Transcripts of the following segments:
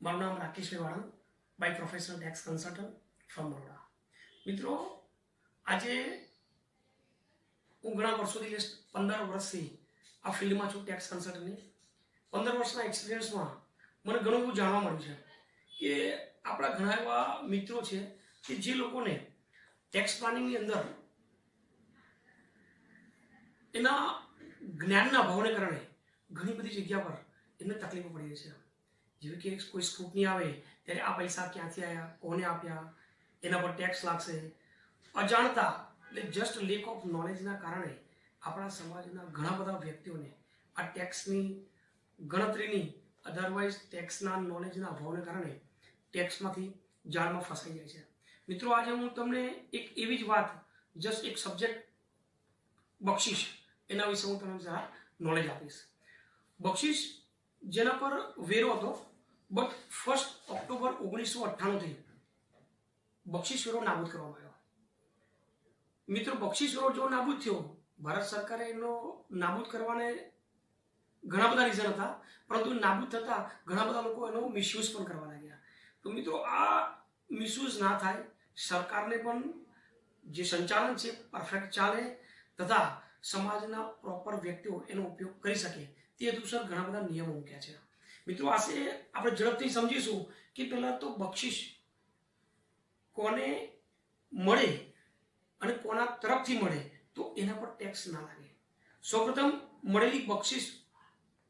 મારું નામ Rakesh Mevana by professional tax consultant from Baroda મિત્રો, આજે હું ઘણા વર્ષોથી પંદર વર્ષથી આ ફિલ્ડમાં છું ટેક્સ કન્સલ્ટન્ટની પંદર વર્ષના એક્સપિરિયન્સમાં મને ઘણું બધું જાણવા મળ્યું છે કે આપણા ઘણા એવા મિત્રો છે કે જે લોકોને ટેક્સ પ્લાનિંગની અંદર એના જ્ઞાનના ભાવને કારણે ઘણી બધી જગ્યા પર એમને તકલીફો પડી રહી છે. જેવી કે કોઈ સ્ક્રૂટની આવે, ત્યારે આ પૈસા ક્યાંથી આવ્યા કોને આપ્યા, એના પર ટેક્સ લાગશે. અજાણતા, એટલે જસ્ટ લેક ઓફ નોલેજના કારણે આપણા સમાજના ઘણા બધા વ્યક્તિઓને આ ટેક્સની ગણતરીની અધરવાઇઝ ટેક્સના નોલેજના અભાવને કારણે ટેક્સમાંથી જાળમાં ફસાઈ જાય છે. મિત્રો, આજે હું તમને એક એવી જ વાત જસ્ટ એક સબ્જેક્ટ બક્ષિસ, એના વિશે હું તમને જરા નોલેજ આપીશ. બક્ષિસ જેના પર વેરો હતો બટ ફર્સ્ટ ઓક્ટોબર ઓગણીસો અઠ્ઠાણુંથી બક્ષિસ વેરો નાબૂદ કરવામાં આવ્યો. મિત્રો, બક્ષિસ વેરો જો નાબૂદ થયો, ભારત સરકારે એનો નાબૂદ કરવાને ઘણા બધા રીઝન હતા, પરંતુ નાબૂદ થતા ઘણા બધા લોકો એનો મિસયુઝ પણ કરવા લાગ્યા. તો મિત્રો, આ મિસયુઝ ના થાય, સરકારને પણ જે સંચાલન છે પરફેક્ટ ચાલે, તથા સમાજના પ્રોપર વ્યક્તિઓ એનો ઉપયોગ કરી શકે. તે અનુસાર ઘણા બધા નિયમો મૂક્યા છે. મિત્રો આશે આપણે ઝડપથી સમજીશું કે પહેલા તો બક્ષિસ કોને મળે અને કોના તરફથી મળે તો એના પર ટેક્સ ના લાગે. સૌપ્રથમ મળેલી બક્ષિસ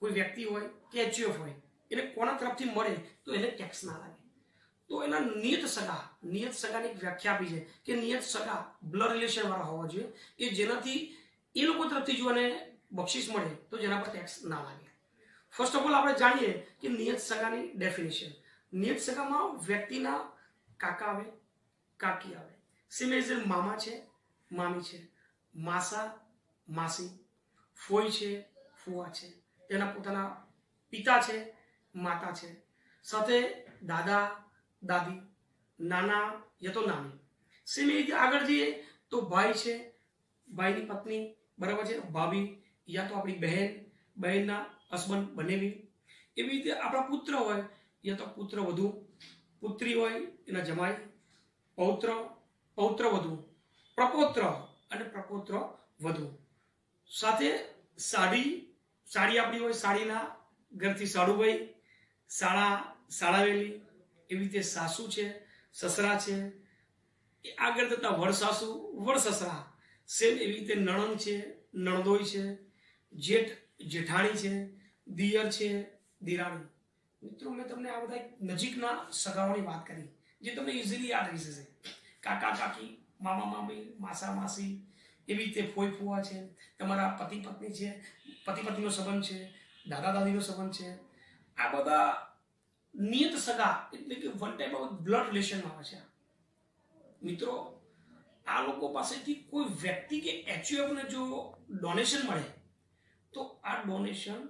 કોઈ વ્યક્તિ હોય કે એચયુએફ હોય, એને કોના તરફથી મળે તો એને ટેક્સ ના લાગે. તો એના નિયત સગા, નિયત સગાની વ્યાખ્યા આપી છે કે નિયત સગા બ્લડ રિલેશન વાળા હોવા જોઈએ કે જેનાથી એ લોકો તરફથી જો એને બક્ષિસ મળે તો જેના પર ટેક્સ ના લાગે. ફર્સ્ટ ઓફ ઓલ આપણે જાણીએ કે નિયત સગાની ડેફિનેશન નિયત સગામાં વ્યક્તિના કાકા આવે, કાકી આવે. સેમ એઝ મામા છે, મામી છે. માસા, માસી. ફોઈ છે, ફુવા છે. તેના પોતાના પિતા છે, માતા છે. સાથે દાદા, દાદી, નાના યા તો નાની. સેમ આગળ જઈએ તો ભાઈ છે, ભાઈની પત્ની, બરાબર છે, ભાભી યા તો આપણી બહેન, બહેનના હસબન્ડ બનેવી. એવી રીતે આપણા પુત્ર હોય, યા તો પુત્ર વધુ, પુત્રી હોય, એના જમાઈ, પૌત્ર પૌત્ર વધુ, પ્રપોત્ર અને પ્રપોત્ર વધુ. સાથે સાડી સાડી આપણી હોય સાડીના, ઘરથી સાડુભાઈ શાળા શાળાવેલી એવી રીતે સાસુ છે, સસરા છે. એ આગળ જતા વડ સાસુ વડ સસરા સેમ એવી રીતે નણંદ છે નણદોઈ છે. જેઠ, જેઠાણી છે, દિયર છે, દિરાણી. મિત્રો, મેં તમને આ બધા નજીકના સગાઓની વાત કરી, જે તમને ઇઝીલી યાદ રહી જશે. કાકા, કાકી, મામા, મામી, માસા, માસી, એવી રીતે ફોઈ ફુવા છે. તમારા પતિ, પત્ની છે, પતિ, પત્નીનો સંબંધ છે, દાદા, દાદીનો સંબંધ છે. આ બધા નિયત સગા, એટલે કે વન ટાઈપ ઓફ બ્લડ રિલેશનમાં આવે છે. મિત્રો, આ લોકો પાસેથી કોઈ વ્યક્તિ કે એચયુએફને જો ડોનેશન મળે તો આ ડોનેશન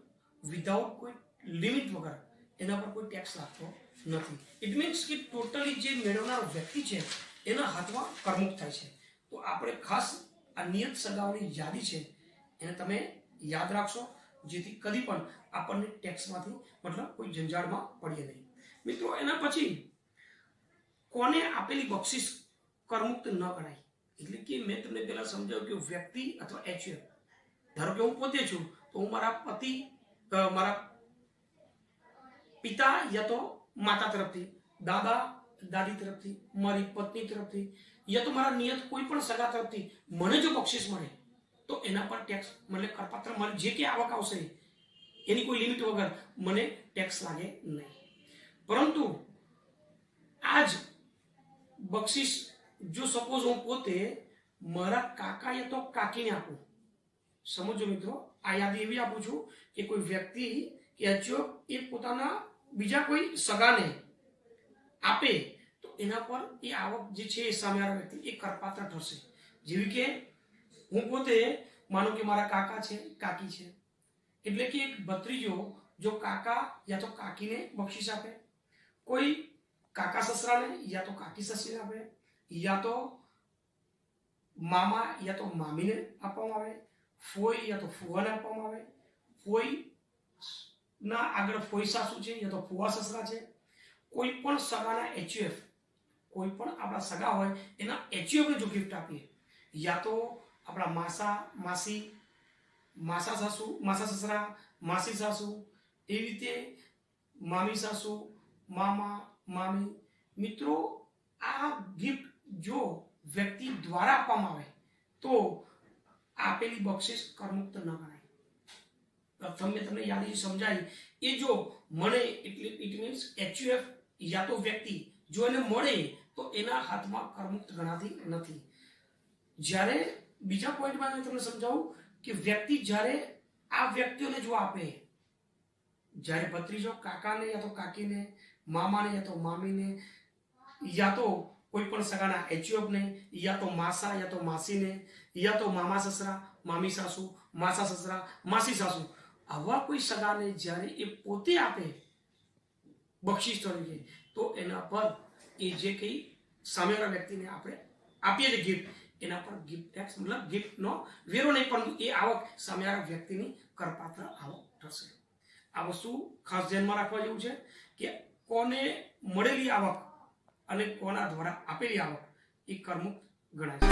વિધાઉટ કોઈ લિમિટ વગર એના પર કોઈ ટેક્સ લાગતો નથી. ઇટ મીન્સ કે ટોટલી જે મેળવનાર વ્યક્તિ છે, એના હાથમાં કરમુક્ત થાય છે. તો આપણે ખાસ આ નિયત સગાઓની યાદી છે, એને તમે યાદ રાખશો, જેથી કદી પણ આપણને ટેક્સમાંથી મતલબ કોઈ જંજાળમાં પડીએ નહીં. મિત્રો, એના પછી કોને આપેલી બક્ષિસ કરમુક્ત ન ગણાય એટલે કે મેં તમને પહેલા સમજાવ્યું કે વ્યક્તિ અથવા એચયુએફ ધારો કે હું પોતે છું તો હું મારા પતિ અ, મારા પિતા યા તો માતા તરફથી દાદા દાદી તરફથી મારી પત્ની તરફથી યા તો મારા નિયત કોઈ પણ સગા તરફથી મને જો બક્ષિસ મળે તો એના પર ટેક્સ મને કરપાત્ર મને જે કે આવક આવશે એની કોઈ લિમિટ વગર મને ટેક્સ લાગે નહીં. પરંતુ આજ બક્ષિસ જો સપોઝ હું પોતે મારા કાકા યા તો કાકીને આપું સમજો મિત્રો, આ યાદી એવી આપું છું કે કોઈ વ્યક્તિ કે એચઓ એ પોતાના બીજા કોઈ સગાને આપે, તો એના પર એ આવક જે છે એ સામેવાળા વ્યક્તિ એ કરપાત્ર થશે જેવી કે હું પોતે માનો કે મારા કાકા છે, કાકી છે. એટલે કે એક ભત્રીજો જો કાકા યા તો કાકીને બક્ષિસ આપે, કોઈ કાકા સસરાને યા તો કાકી સસરીને આપે, યા તો મામા યા તો મામીને આપવામાં આવે ફોઈ યા તો ફુવાને આપવામાં આવે. ફોઈ ના આગળ ફોઈ સાસુ છે, યા તો ફુવા સસરા છે. કોઈ પણ સગાના એચયુએફ કોઈ પણ આપણા સગા હોય, એના એચયુએફને જો ગિફ્ટ આપીએ, યા તો આપણા માસા, માસી, માસા સાસુ, માસા સસરા, માસી સાસુ, એ રીતે મામી સાસુ, મામા, મામી, મિત્રો, આ ગિફ્ટ જો વ્યક્તિ દ્વારા આપવામાં આવે, તો આપેલી બક્ષિસ કરમુક્ત ન ગણાય. પ્રથમ મેં તમને યાદી સમજાવી એ જો મળે એટલે ઇટ મીન્સ એચયુએફ યા તો વ્યક્તિ, જો એને મળે તો એના હાથમાં કરમુક્ત ગણાતી નથી. જ્યારે બીજા પોઈન્ટમાં તમને સમજાવું કે વ્યક્તિ જ્યારે આ વ્યક્તિઓને જો આપે, જ્યારે ભત્રીજો કાકાને યા તો કાકીને, મામાને યા તો મામીને, યા તો કોઈ પણ સગાના એચયુએફને યા તો માસા, યા તો માસીને, યા તો મામા સસરા, મામી સાસુ, માસા સસરા, માસી સાસુ, આવા કોઈ સગાને જ્યારે એ પોતે આપે બક્ષિસ તરીકે, તો એના પર એ જે કંઈ સામેવાળા વ્યક્તિને આપણે આપીએ છીએ ગિફ્ટ એના પર ગિફ્ટ ટેક્સ મતલબ ગિફ્ટનો વેરો નહીં પણ એ આવક સામેવાળા વ્યક્તિની કરપાત્ર આવક થશે. આ વસ્તુ ખાસ ધ્યાનમાં રાખવા જેવું છે કે કોને મળેલી આવક અને કોના દ્વારા આપેલી આવક એ કરમુક્ત ગણાય છે.